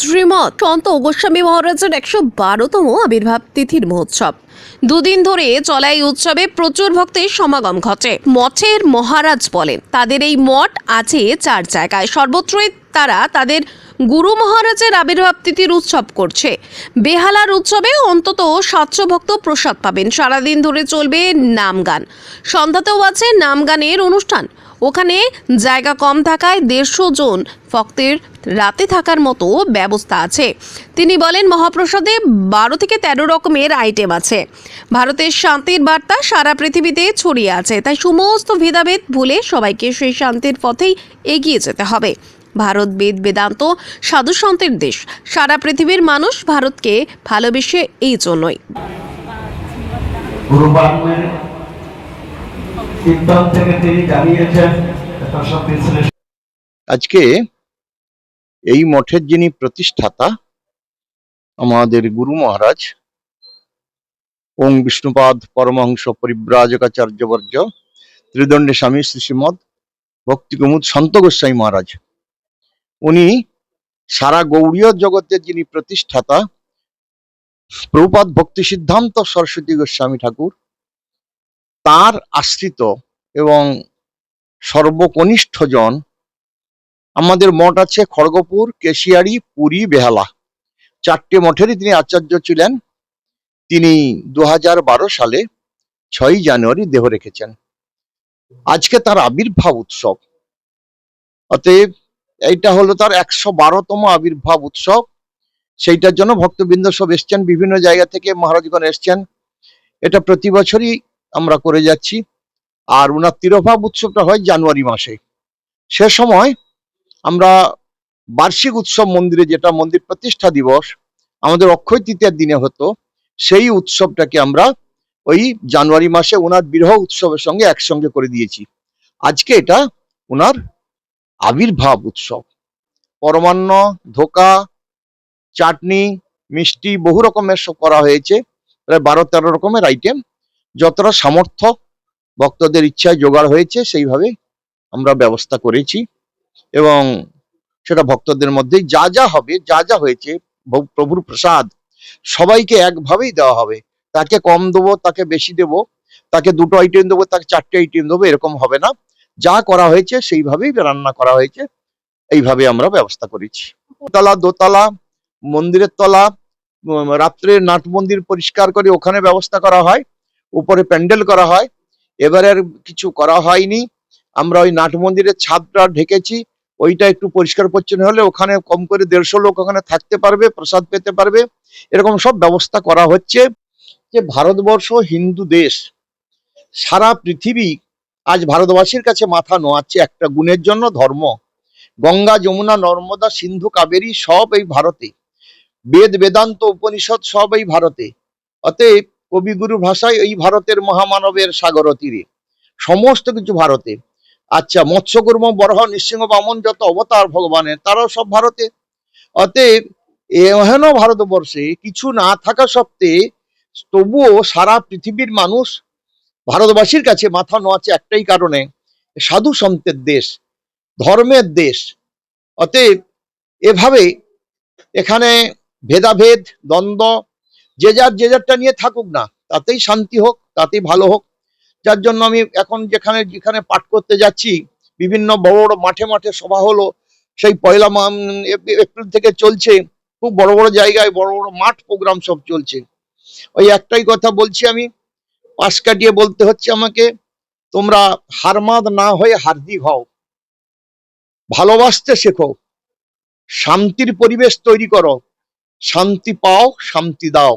শ্রীমৎ সন্ত গোস্বামী মহারাজের একশো বারোতম আবির্ভাব তিথির মহোৎসব। দুদিন ধরে চলা এই উৎসবে প্রচুর ভক্তের সমাগম ঘটে। মঠের মহারাজ বলেন, তাদের এই মঠ আছে চার জায়গায়। সর্বত্রই তারা তাদের গুরু মহারাজের আবির্ভাব তিথির উৎসব করছে। বেহালার উৎসবে অন্তত সাতশো ভক্ত প্রসাদ পাবেন। সারাদিন ধরে চলবে নাম গান সন্ধ্যাতেও আছে নাম গানের অনুষ্ঠান। ওখানে জায়গা কম থাকায় দেড়শো জন ভক্তের রাতে থাকার মতো ব্যবস্থা আছে। তিনি বলেন, মহাপ্রসাদে বারো থেকে তেরো রকমের আইটেম আছে। ভারতের শান্তির বার্তা সারা পৃথিবীতে ছড়িয়ে আছে। তাই সমস্ত ভেদাভেদ ভুলে সবাইকে সেই শান্তির পথেই এগিয়ে যেতে হবে। ভারত বেদ বেদান্ত সাধু সন্তের দেশ। সারা পৃথিবীর মানুষ ভারতকে ভালোবেসে এই জন্যই। আজকে এই মঠের যিনি প্রতিষ্ঠাতা, আমাদের গুরু মহারাজ ওং বিষ্ণুপাদ পরমহংস পরিব্রাজকাচার্যবর্য, ত্রিদণ্ডে স্বামী শ্রীশ্রীমদ ভক্তি কুমুদ সন্ত গোস্বামী মহারাজ, উনি সারা গৌড়ীয় জগতের যিনি প্রতিষ্ঠাতা, প্রভুপাদ ভক্তি সিদ্ধান্ত সরস্বতী গোস্বামী ঠাকুর তার আশ্রিত এবং সর্বকনিষ্ঠ জন আমাদের মঠ আছে খড়গপুর, কেশিয়ারি, পুরী, বেহালা। চারটে মঠেরই তিনি আচার্য ছিলেন। তিনি দু হাজার বারো সালে ছয়ই জানুয়ারি দেহ রেখেছেন। আজকে তার আবির্ভাব উৎসব। অতএব এইটা হলো তার একশো বারোতম আবির্ভাব উৎসব। সেইটার জন্য ভক্তবৃন্দ সব এসছেন, বিভিন্ন জায়গা থেকে মহারাজগণ এসছেন। এটা প্রতি বছরই আমরা করে যাচ্ছি। আর ওনার তিরোভাব উৎসবটা হয় জানুয়ারি মাসে। সে সময় আমরা বার্ষিক উৎসব মন্দিরে যেটা মন্দির প্রতিষ্ঠা দিবস, আমাদের অক্ষয় তৃতীয়ার দিনে হতো, সেই উৎসবটাকে আমরা ওই জানুয়ারি মাসে ওনার বিরহ উৎসবের সঙ্গে একসঙ্গে করে দিয়েছি। আজকে এটা ওনার আবির্ভাব উৎসব। পরমান্ন, ধোকা, চাটনি, মিষ্টি বহু রকমের করা হয়েছে। প্রায় বারো তেরো রকমের আইটেম যতটা সামর্থ্য ভক্তদের ইচ্ছায় জোগাড় হয়েছে, সেইভাবে আমরা ব্যবস্থা করেছি। এবং সেটা ভক্তদের মধ্যে যা যা হবে, যা যা হয়েছে প্রভুর প্রসাদ সবাইকে একভাবেই দেওয়া হবে। তাকে কম দেবো, তাকে বেশি দেবো, তাকে দুটো আইটেম দেবো, তাকে চারটে আইটেম দেবো, এরকম হবে না। যা করা হয়েছে, সেইভাবেই রান্না করা হয়েছে। এইভাবে আমরা ব্যবস্থা করেছি। তলা, দোতলা, মন্দিরের তলা রাত্রে নাট মন্দির পরিষ্কার করে ওখানে ব্যবস্থা করা হয়। উপরে প্যান্ডেল করা হয়। এবারের কিছু করা হয়নি। আমরা ওই নাট মন্দিরের ছাদটা ঢেকেছি। ওইটা একটু পরিষ্কার পরিচ্ছন্ন হলে ওখানে কম করে দেড়শো লোক ওখানে থাকতে পারবে, প্রসাদ পেতে পারবে। এরকম সব ব্যবস্থা করা হচ্ছে যে ভারতবর্ষ হিন্দু দেশ, সারা পৃথিবী আজ ভারতবাসীর কাছে মাথা নোয়াচ্ছে একটা গুণের জন্য ধর্ম। গঙ্গা, যমুনা, নর্মদা, সিন্ধু, কাবেরী সব এই ভারতে। বেদ, বেদান্ত, উপনিষদ সব এই ভারতে। অতএব কবিগুরু ভাষায় এই ভারতের মহামানবের সাগর তীরে। সমস্ত কিছু ভারতে। আচ্ছা মৎস্যকর্ম, বরহ, নৃসিংহ, বামন যত অবতার ভগবানের, তারাও সব ভারতে। অতএব, এহেন ভারতবর্ষে কিছু না থাকা সত্ত্বে তবুও সারা পৃথিবীর মানুষ ভারতবাসীর কাছে মাথা নোয়াচ্ছে একটাই কারণে, সাধু সন্তের দেশ, ধর্মের দেশ। অতএব, এভাবে এখানে ভেদাভেদ, দ্বন্দ্ব যে যার, যে যারটা নিয়ে থাকুক না, তাতেই শান্তি হোক, তাতেই ভালো হোক। যার জন্য আমি এখন যেখানে যেখানে পাঠ করতে যাচ্ছি, বিভিন্ন বড় বড় মাঠে মাঠে সভা হলো, সেই পয়লা এপ্রিল থেকে চলছে, খুব বড় বড় জায়গায় বড় বড় মাঠ প্রোগ্রাম সব চলছে। ওই একটাই কথা বলছি আমি, পাশ কাটিয়ে বলতে হচ্ছে আমাকে, তোমরা হারমাদ না হয়ে হার্দিক হও। ভালোবাসতে শেখো। শান্তির পরিবেশ তৈরি করো। শান্তি পাও, শান্তি দাও।